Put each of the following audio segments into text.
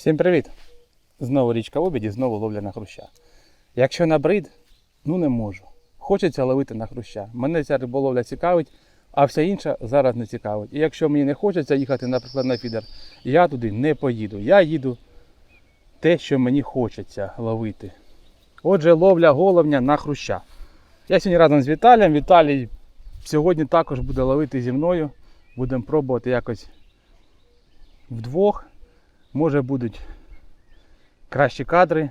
Всім привіт! Знову річка обіді, знову ловля на хруща. Якщо набрид, ну не можу. Хочеться ловити на хруща. Мене ця риболовля цікавить, а вся інша зараз не цікавить. І якщо мені не хочеться їхати, наприклад, на фідер, я туди не поїду. Я їду те, що мені хочеться ловити. Отже, ловля головня на хруща. Я сьогодні разом з Віталієм. Віталій сьогодні також буде ловити зі мною. Будемо пробувати якось вдвох. Може будуть кращі кадри.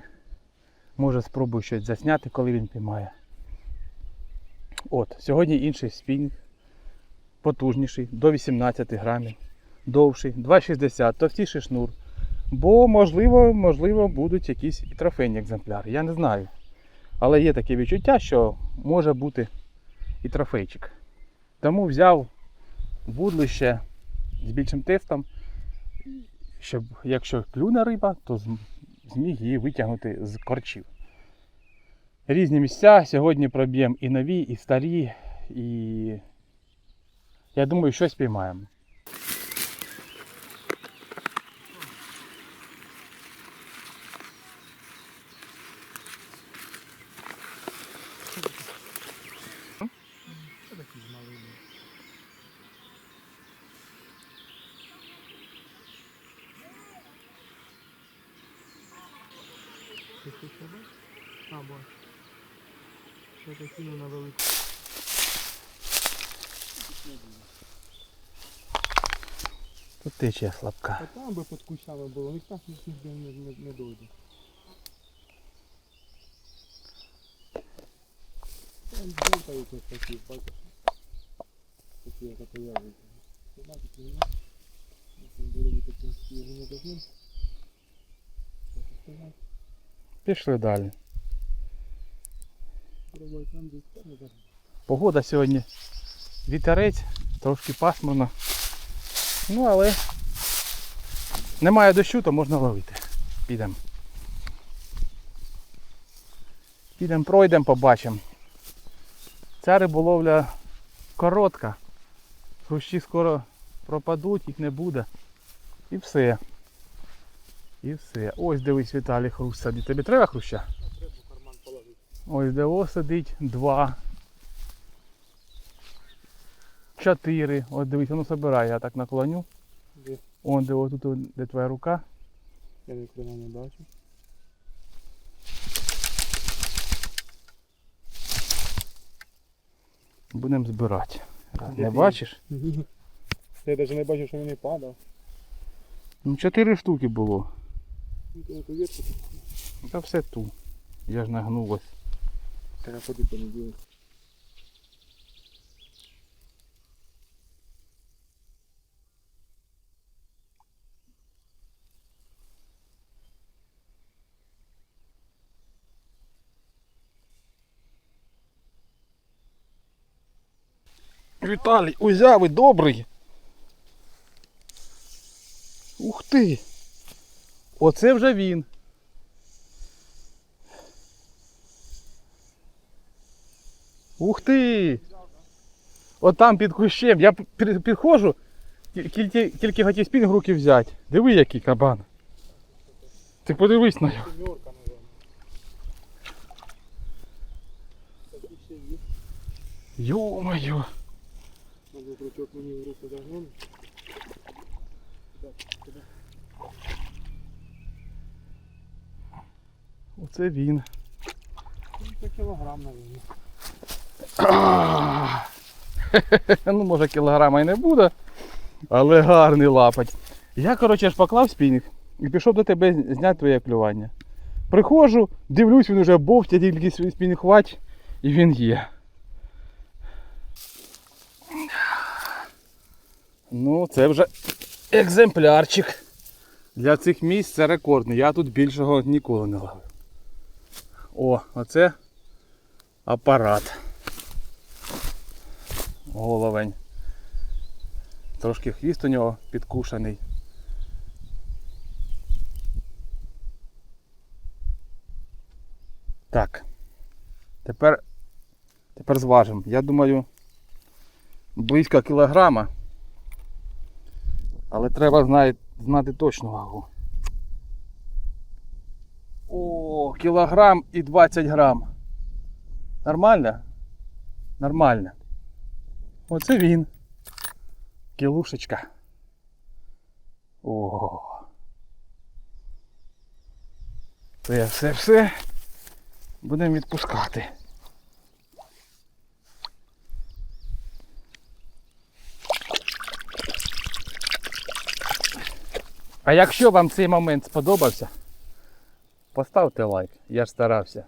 Може спробую щось засняти, коли він піймає. От, сьогодні інший спінг. Потужніший, до 18 грамів. Довший, 2,60, товстіший шнур. Бо, можливо, можливо, будуть якісь і трофейні екземпляри. Я не знаю. Але є таке відчуття, що може бути і трофейчик. Тому взяв вудлище з більшим тестом щоб якщо клюне риба, то зміг її витягнути з корчів. Різні місця. Сьогодні проб'ємо і нові, і старі, і я думаю, щось піймаємо. Ти що ще бачиш? А, бачу. Що ти кинув на велику. Тут течія слабка. А там би під кущами було, ніхто так не, не, не дойде. Там жовтають ось такі, бачиш? Такі, як ото я бачиш, не знаю? На цьому березі такі його не должны. Що ти сказав? Пішли далі. Погода сьогодні вітерець, трошки пасмурно. Ну, але немає дощу, то можна ловити. Підемо. Підемо, пройдемо, побачимо. Ця риболовля коротка. Хрущі скоро пропадуть, їх не буде. І все. І все. Ось дивись, Віталій хрущ сидить. Тобі треба хруща? Ось де о сидить два. Чотири. От дивись, воно собирає, я так наклоню. Де? Он де отут, от, де твоя рука. Я ніхрена не бачу. Будемо збирати. Не ти? бачиш? Я навіть не бачу, що він не падав. Ну, чотири штуки було. Та все ту. Я ж нагнув ось. Треба ходи понеділок. Віталій, узяв і добрий. Ух ти. Оце вже він. Ух ти! От там під кущем. Я під- підходжу, тільки, тільки хотів спінг руки взяти. Диви, який кабан. Ти подивись на. Такі. Йо-моє. Крючок мені в руку загнути. Куди? Куди? Оце він. Це кілограм. А. ну, може кілограма і не буде, але гарний лапать. Я, коротше, ж поклав спінінг і пішов до тебе зняти твоє клювання. Приходжу, дивлюсь, він уже бовтя, тільки свій спінінг хвач, і він є. Ну, це вже екземплярчик. Для цих місць це рекордний. Я тут більшого ніколи не ловив. О, оце апарат. Головень. Трошки хвіст у нього підкушений. Так. Тепер, тепер зважимо. Я думаю, близько кілограма. Але треба знати, знати точну вагу. Кілограм і 20 грам. Нормально? Нормально. Оце він. Кілушечка. О. Це все все. Будемо відпускати. А якщо вам цей момент сподобався, поставте лайк. Я ж старався.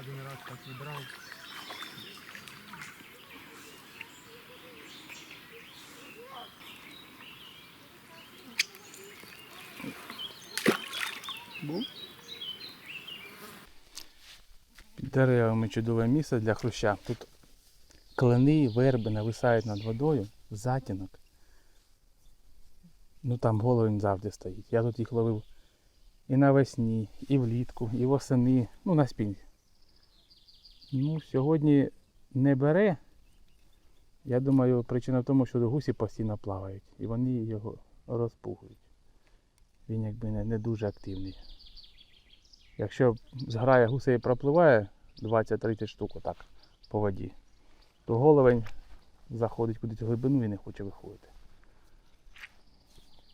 Один раз так. Був? Під деревами чудове місце для хруща. Тут клени, верби нависають над водою, затінок. Ну там головень завжди стоїть. Я тут їх ловив і навесні, і влітку, і восени, ну на спінь. Ну, сьогодні не бере. Я думаю, причина в тому, що гусі постійно плавають і вони його розпугують. Він якби не, не дуже активний. Якщо зграя гусей пропливає 20-30 штук отак по воді, то головень заходить кудись в глибину і не хоче виходити.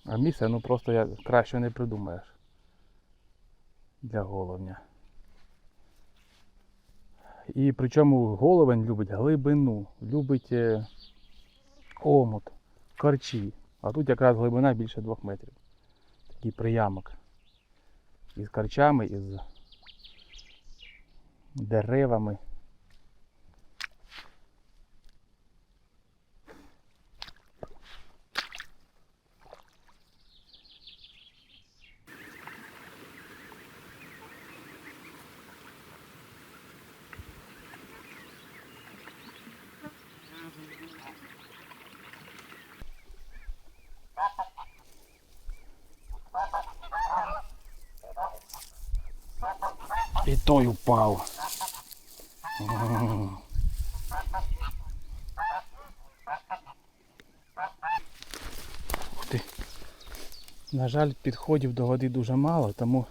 А місце ну просто я краще не придумаєш для головня. І причому головень любить глибину, любить е, омут, корчі. А тут якраз глибина більше двох метрів. Такий приямок. Із корчами, із деревами. І той упав. Ти. На жаль, підходів до води дуже мало, тому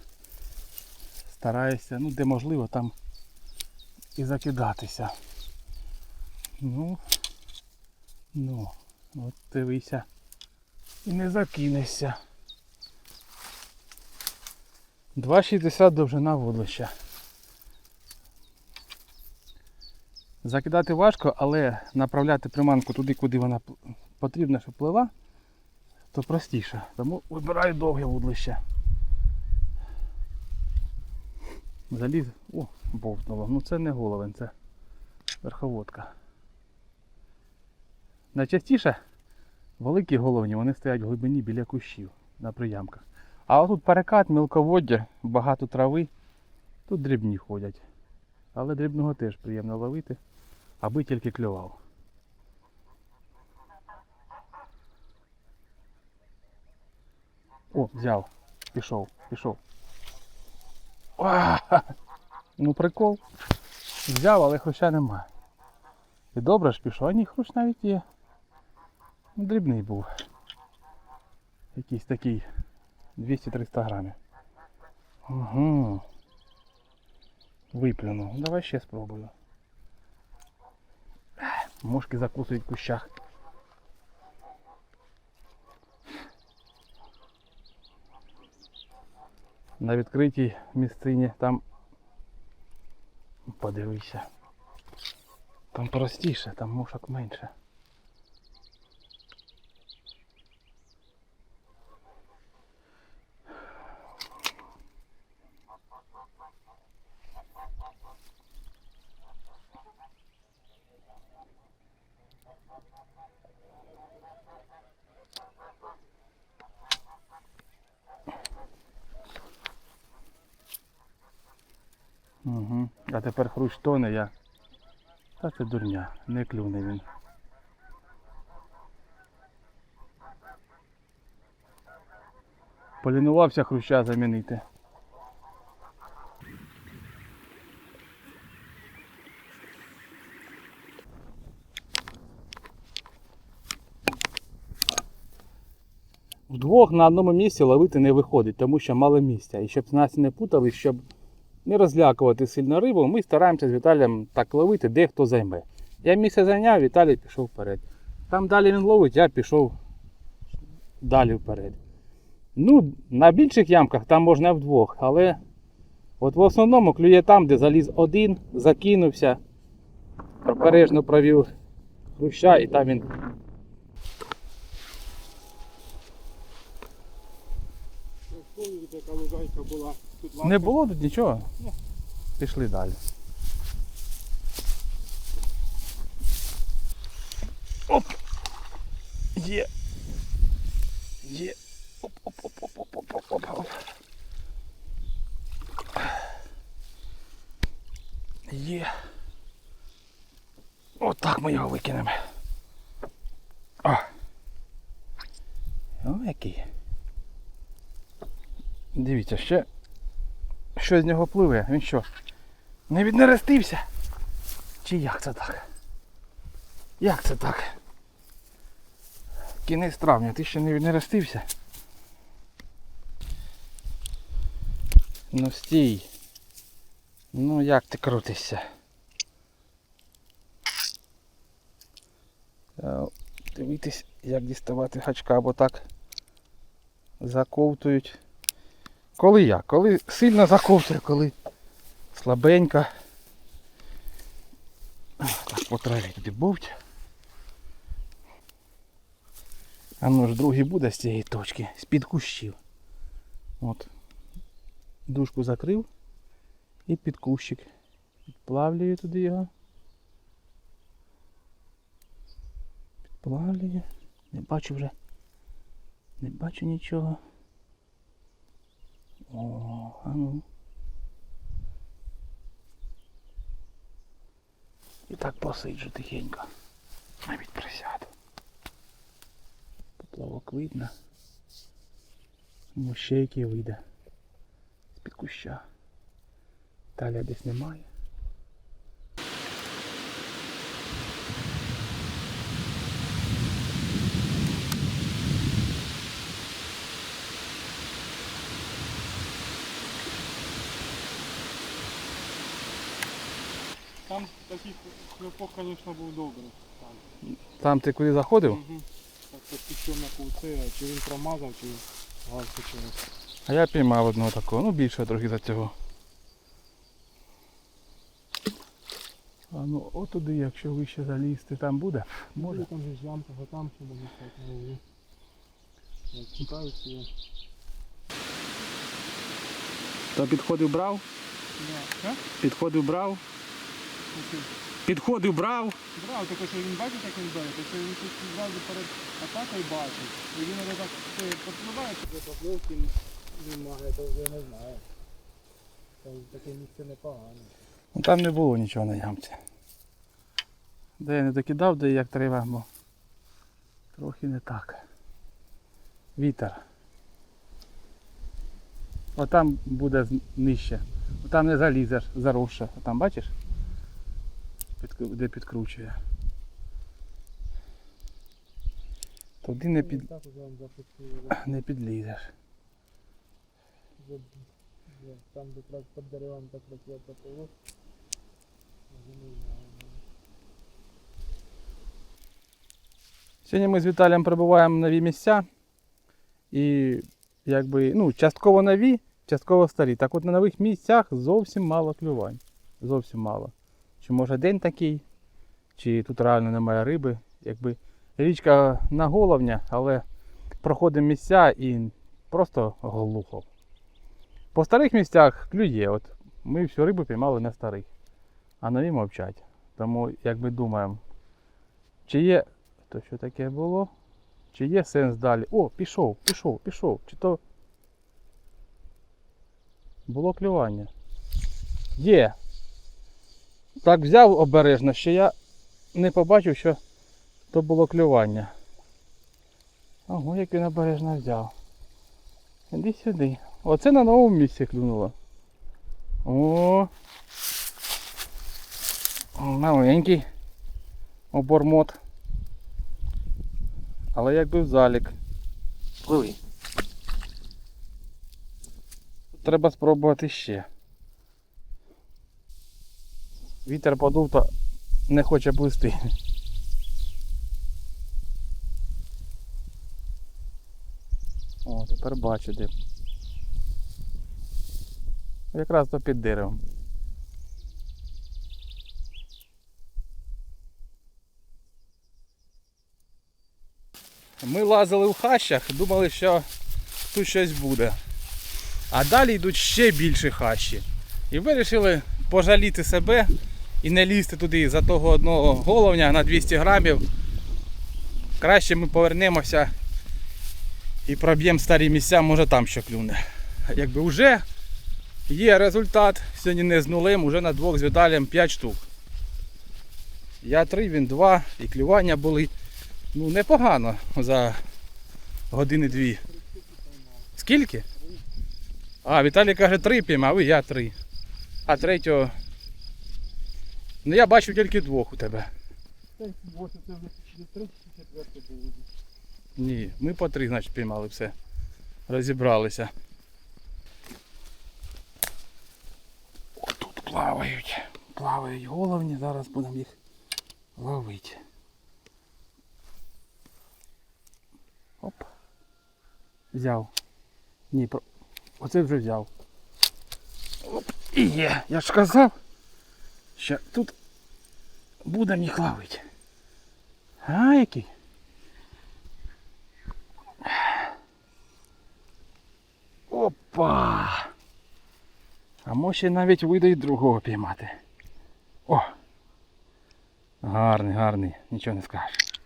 стараюся, ну де можливо, там і закидатися. Ну, ну, от дивися. І не закинешся. 2,60 довжина вудлища. Закидати важко, але направляти приманку туди, куди вона потрібна, щоб плила, то простіше. Тому вибираю довге вудлище. Заліз. О, бовтнуло. Ну це не головень, це верховодка. Найчастіше великі головні вони стоять в глибині біля кущів на приямках. А отут перекат, мілководдя, багато трави. Тут дрібні ходять. Але дрібного теж приємно ловити, аби тільки клював. О, взяв. Пішов, пішов. Уа! Ну прикол. Взяв, але хруща нема. І добре ж пішов, а ні, хрущ навіть є. Ну, Дрібний був. Якийсь такий 200-300 грамів. Угу. Виплюнув. Давай ще спробую. Мошки закусують в кущах. На відкритій місцині там подивися. Там простіше, там мушок менше. Угу. А тепер хрущ тоне я. Та це дурня, не клюне він. Полінувався хруща замінити. Вдвох на одному місці ловити не виходить, тому що мало місця. І щоб нас не путали, щоб не розлякувати сильно рибу, ми стараємося з Віталієм так ловити, де хто займе. Я місце зайняв, Віталій пішов вперед. Там далі він ловить, я пішов далі вперед. Ну, на більших ямках там можна вдвох, але от в основному клює там, де заліз один, закинувся, обережно провів хруща і там він така лужайка була. Тут лавка. Не було тут нічого? Ні. Пішли далі. Оп! Є! Є! Оп-оп-оп-оп-оп-оп-оп-оп! Є! Отак ми його викинемо. О, який. Дивіться, ще що з нього пливе? Він що? Не віднерестився? Чи як це так? Як це так? Кінець травня, ти ще не віднерестився? Ну стій. Ну як ти крутишся? Е, Дивитись, як діставати гачка, бо так заковтують. Коли як? Коли сильно заковтує, коли слабенько. А, Так, по траві туди бовть. А ну ж другий буде з цієї точки, з-під кущів. От. Дужку закрив і під кущик. Підплавлюю туди його. Підплавлюю. Не бачу вже. Не бачу нічого. О, а ну. І так посиджу тихенько. Навіть присяду. Поплавок видно. Ну який вийде. З-під куща. Таля десь немає. Там такий хлопок, звісно, був добрий. Там. Там ти куди заходив? Угу. Так поспішив на кулце, а чи він промазав, чи газ почався. А я піймав одного такого, ну більше трохи за цього. А ну отуди, якщо вище залізти, там буде. Може там же ж ямка, а там ще може стати цікавиться я. То підходив брав, Ні. Підходив брав. Підходив брав. Брав, тільки що він бачить, як він бере, то що він тут зразу перед атакою бачить. І він ось так це підпливає, це поплавки немає, то вже не знаю. Там таке місце непогане. Ну там не було нічого на ямці. Де я не докидав, де як треба, бо трохи не так. Вітер. Отам буде нижче. Там не залізеш, заросше. Там бачиш? Де підкручує. Туди не, під... Не підлізеш. Там якраз під деревами так. Вже не знаю. Сьогодні ми з Віталієм прибуваємо в нові місця. І якби, ну, частково нові, частково старі. Так от на нових місцях зовсім мало клювань. Зовсім мало. Чи може день такий, чи тут реально немає риби. Якби річка на головня, але проходимо місця і просто глухо. По старих місцях клює. От ми всю рибу піймали на старих, а нові мовчать. Тому якби думаємо, чи є то що таке було? Чи є сенс далі? О, пішов, пішов, пішов. Чи то було клювання? Є так взяв обережно, що я не побачив, що то було клювання. Ого, як він обережно взяв. Іди сюди. Оце на новому місці клюнуло. О! Маленький обормот. Але якби в залік. Пливи. Треба спробувати ще. Вітер подув, то не хоче плисти. О, тепер бачу де. Якраз то під деревом. Ми лазили в хащах, думали, що тут щось буде. А далі йдуть ще більші хащі. І вирішили пожаліти себе і не лізти туди за того одного головня на 200 грамів. Краще ми повернемося і проб'ємо старі місця, може там що клюне. Якби вже є результат, сьогодні не з нулем, вже на двох з Віталієм 5 штук. Я 3, він 2 і клювання були. Ну непогано за години дві. Скільки? А, Віталій каже три піймав, і я три. А третього. Ну я бачив тільки двох у тебе. Ні, ми по три, значить, піймали все. Розібралися. О, тут плавають. Плавають головні, зараз будемо їх ловити. Оп. Взяв. Ні, про... оце вже взяв. Оп. І є. Я ж казав, що тут будемо їх ловити. А який? Опа! А може навіть вийде і другого піймати. О! Гарний, гарний, нічого не скажеш.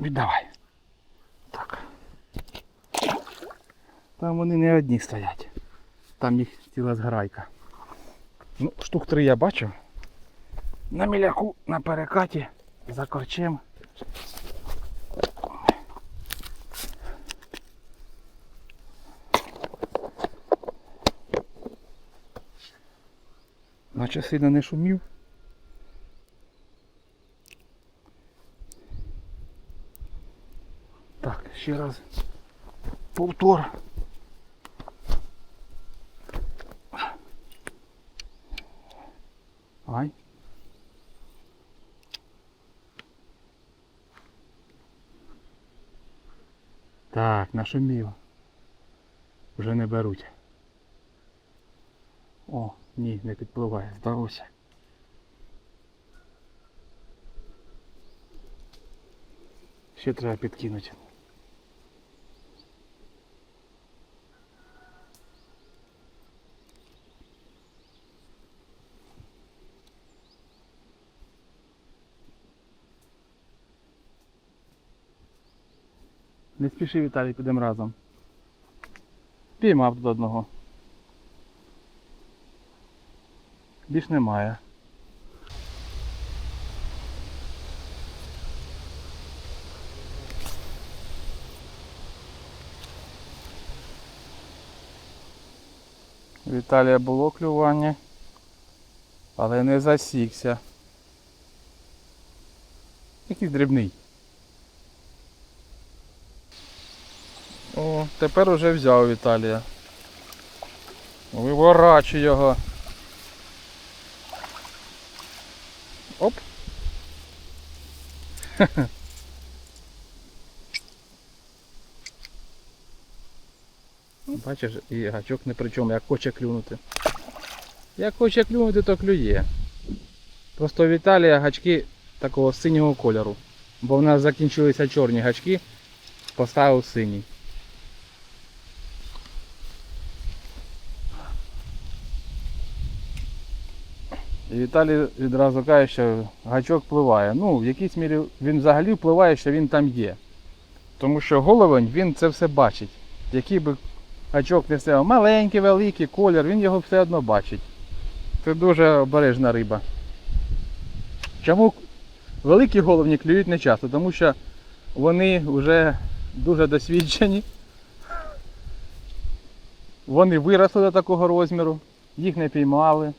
Віддавай. Так. Там вони не одні стоять. Там їх ціла зграйка. Ну, штук три я бачу. На міляку, на перекаті, за корчем. Наче сильно не шумів. Так, ще раз. Повтор. Ай. Так, нашуміло. Вже не беруть. О, ні, не підпливає, здалося. Ще треба підкинути. Не спіши, Віталій, підемо разом. Піймав тут одного. Більш немає. Віталія було клювання, але не засікся. Якийсь дрібний. О, тепер уже взяв Віталія. Виворачу його. Оп. Бачиш, і гачок не при чому, як хоче клюнути. Як хоче клюнути, то клює. Просто у Віталія гачки такого синього кольору. Бо в нас закінчилися чорні гачки, поставив синій. Віталій відразу каже, що гачок впливає. Ну, в якійсь мірі він взагалі впливає, що він там є. Тому що головень він це все бачить. Який би гачок не стояв, маленький, великий, колір, він його все одно бачить. Це дуже обережна риба. Чому великі головні клюють не часто? Тому що вони вже дуже досвідчені. Вони виросли до такого розміру, їх не піймали.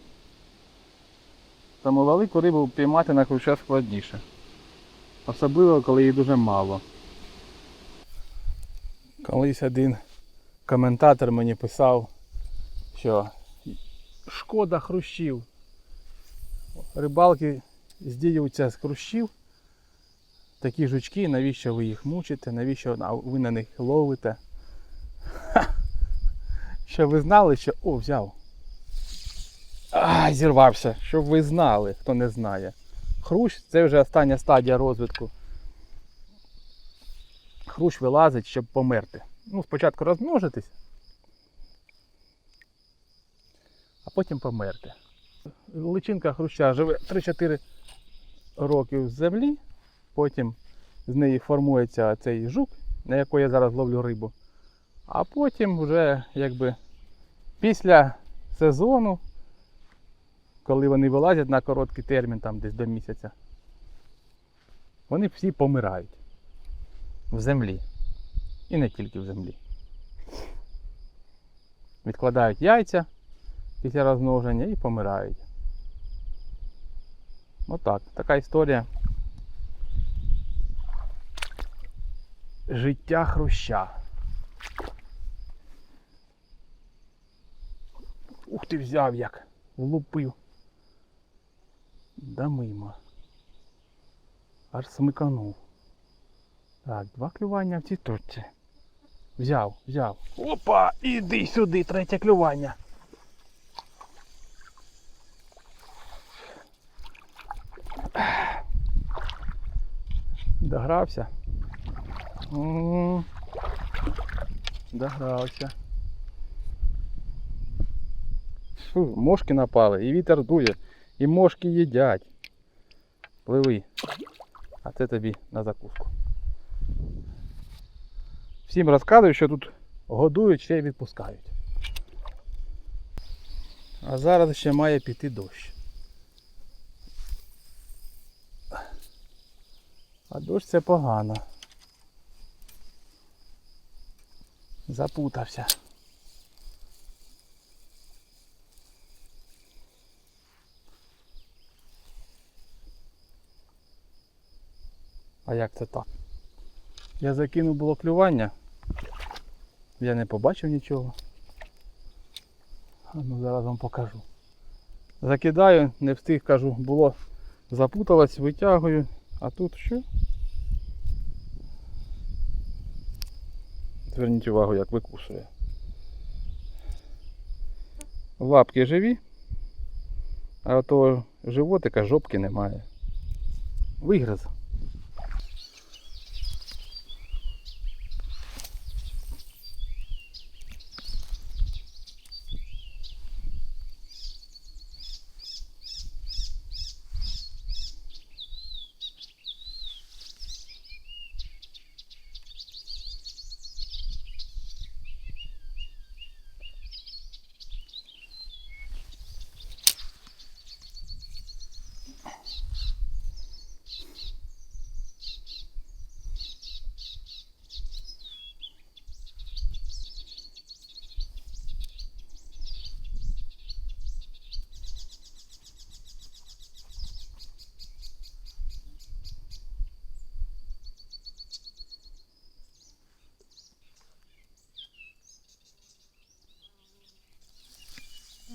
Тому велику рибу піймати на круча складніше. Особливо, коли їх дуже мало. Колись один коментатор мені писав, що шкода хрущів. Рибалки здіються з хрущів. Такі жучки, навіщо ви їх мучите, навіщо ви на них ловите? Щоб ви знали, що. О, взяв. А, зірвався, щоб ви знали, хто не знає. Хрущ це вже остання стадія розвитку. Хрущ вилазить, щоб померти. Ну, спочатку розмножитись, а потім померти. Личинка хруща живе 3-4 роки в землі, потім з неї формується цей жук, на який я зараз ловлю рибу. А потім вже якби після сезону, коли вони вилазять на короткий термін, там десь до місяця, вони всі помирають в землі. І не тільки в землі. Відкладають яйця після розмноження і помирають. Отак, така історія. Життя хруща. Ух ти взяв як. Влупив. Да мимо. Аж смиканув. Так, два клювання в цій точці. Взяв, взяв. Опа! Іди сюди, третє клювання. Догрався. Догрався. Фу, мошки напали, і вітер дує, і мошки їдять. Пливи. А це тобі на закуску. Всім розказую, що тут годують, ще й відпускають. А зараз ще має піти дощ. А дощ це погано. Запутався. А як це так? Я закинув було клювання. Я не побачив нічого. Ну зараз вам покажу. Закидаю, не встиг, кажу, було запуталось, витягую, а тут що? Зверніть увагу, як викусує. Лапки живі, а ото животика жопки немає. Вигриз.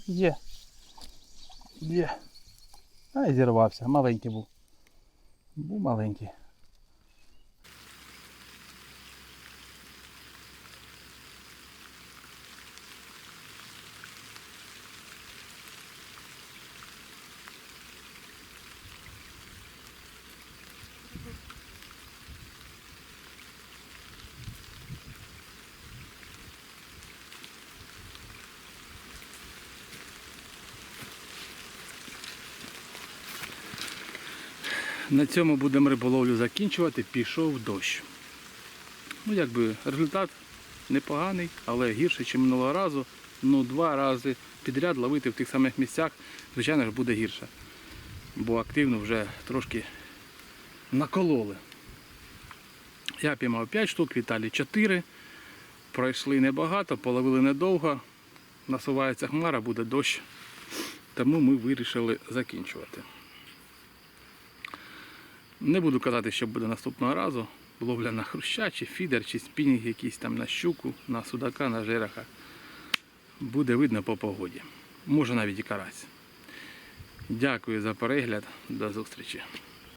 Є. Є. А і зірвався. Маленький був. Був маленький. На цьому будемо риболовлю закінчувати. Пішов дощ. Ну, якби результат непоганий, але гірше, ніж минулого разу. Ну, два рази підряд ловити в тих самих місцях, звичайно ж, буде гірше. Бо активно вже трошки накололи. Я піймав 5 штук, Віталій 4. Пройшли небагато, половили недовго. Насувається хмара, буде дощ. Тому ми вирішили закінчувати. Не буду казати, що буде наступного разу. ловля на хруща, чи фідер, чи спінінг якийсь там на щуку, на судака, на жереха. Буде видно по погоді. Може навіть і карась. Дякую за перегляд. До зустрічі.